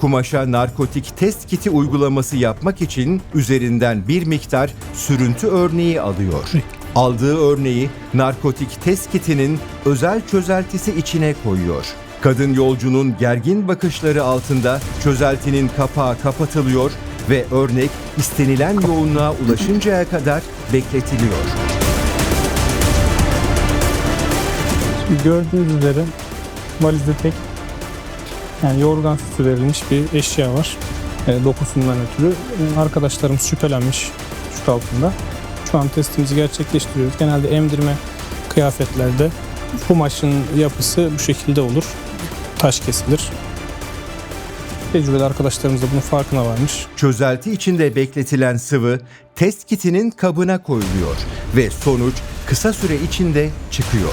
Kumaşa narkotik test kiti uygulaması yapmak için üzerinden bir miktar sürüntü örneği alıyor. Aldığı örneği narkotik test kitinin özel çözeltisi içine koyuyor. Kadın yolcunun gergin bakışları altında çözeltinin kapağı kapatılıyor ve örnek istenilen yoğunluğa ulaşıncaya kadar bekletiliyor. Gördüğünüz üzere valizde tek yani yorgan verilmiş bir eşya var. E, dokusundan ötürü. Arkadaşlarımız şüphelenmiş şut altında. Şu an testimizi gerçekleştiriyoruz. Genelde emdirme kıyafetlerde kumaşın yapısı bu şekilde olur. Taş kesilir. Tecrübeli arkadaşlarımız da bunun farkına varmış. Çözelti içinde bekletilen sıvı test kitinin kabına koyuluyor ve sonuç kısa süre içinde çıkıyor.